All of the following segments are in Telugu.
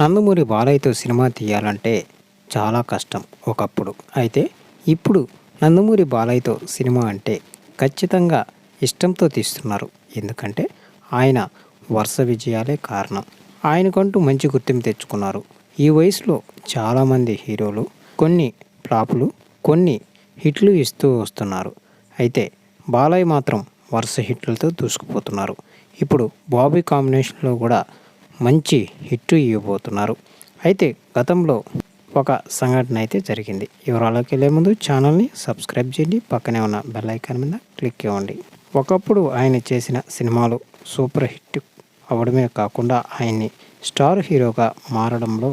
నందమూరి బాలయ్యతో సినిమా తీయాలంటే చాలా కష్టం ఒకప్పుడు. అయితే ఇప్పుడు నందమూరి బాలయ్యతో సినిమా అంటే ఖచ్చితంగా ఇష్టంతో తీస్తున్నారు. ఎందుకంటే ఆయన వరుస విజయాలే కారణం. ఆయనకంటూ మంచి గుర్తింపు తెచ్చుకున్నారు. ఈ వయసులో చాలామంది హీరోలు కొన్ని ఫ్లాపులు కొన్ని హిట్లు ఇస్తూ వస్తున్నారు. అయితే బాలయ్య మాత్రం వరుస హిట్లతో దూసుకుపోతున్నారు. ఇప్పుడు బాబీ కాంబినేషన్లో కూడా మంచి హిట్ ఇవ్వబోతున్నారు. అయితే గతంలో ఒక సంఘటన అయితే జరిగింది. వివరాల్లోకి వెళ్ళే ముందు ఛానల్ని సబ్స్క్రైబ్ చేయండి. పక్కనే ఉన్న బెల్ ఐకాన్ మీద క్లిక్ ఇవ్వండి ఒకప్పుడు ఆయన చేసిన సినిమాలు సూపర్ హిట్ అవడమే కాకుండా ఆయన్ని స్టార్ హీరోగా మారడంలో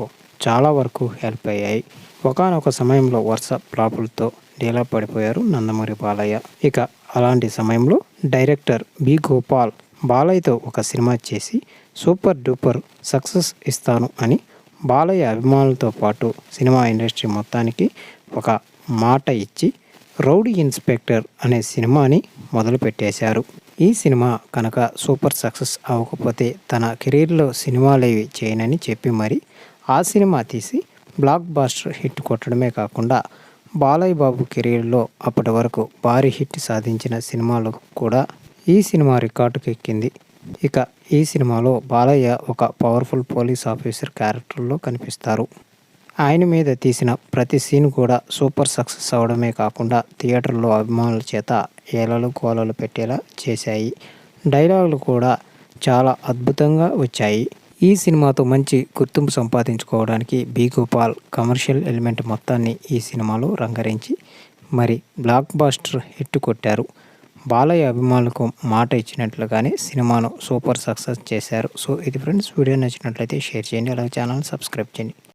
చాలా వరకు హెల్ప్ అయ్యాయి. ఒకనొక సమయంలో వరుస ప్రాపులతో డీలా పడిపోయారు నందమూరి బాలయ్య. ఇక అలాంటి సమయంలో డైరెక్టర్ బి గోపాల్ బాలయ్యతో ఒక సినిమా చేసి సూపర్ డూపర్ సక్సెస్ ఇస్తాను అని బాలయ్య అభిమానులతో పాటు సినిమా ఇండస్ట్రీ మొత్తానికి ఒక మాట ఇచ్చి రౌడీ ఇన్స్పెక్టర్ అనే సినిమాని మొదలుపెట్టేశారు. ఈ సినిమా కనుక సూపర్ సక్సెస్ అవ్వకపోతే తన కెరీర్లో సినిమాలేవి చేయనని చెప్పి మరి ఆ సినిమా తీసి బ్లాక్ బాస్టర్ హిట్ కొట్టడమే కాకుండా బాలయ్య బాబు కెరీర్లో అప్పటి వరకు భారీ హిట్ సాధించిన సినిమాలు కూడా ఈ సినిమా రికార్డుకు ఎక్కింది ఇక ఈ సినిమాలో బాలయ్య ఒక పవర్ఫుల్ పోలీస్ ఆఫీసర్ క్యారెక్టర్లో కనిపిస్తారు. ఆయన మీద తీసిన ప్రతి సీన్ కూడా సూపర్ సక్సెస్ అవడమే కాకుండా థియేటర్లో అభిమానుల చేత ఏలలు కోలలు పెట్టేలా చేశాయి. డైలాగులు కూడా చాలా అద్భుతంగా వచ్చాయి. ఈ సినిమాతో మంచి గుర్తింపు సంపాదించుకోవడానికి బి గోపాల్ కమర్షియల్ ఎలిమెంట్ మొత్తాన్ని ఈ సినిమాలో రంగరించి మరి బ్లాక్ బాస్టర్ హిట్ కొట్టారు. బాలయ్య అభిమానులకు మాట ఇచ్చినట్లుగానే సినిమాను సూపర్ సక్సెస్ చేశారు. సో ఇది ఫ్రెండ్స్ వీడియో నచ్చినట్లయితే షేర్ చేయండి అలాగే ఛానల్ సబ్స్క్రైబ్ చేయండి.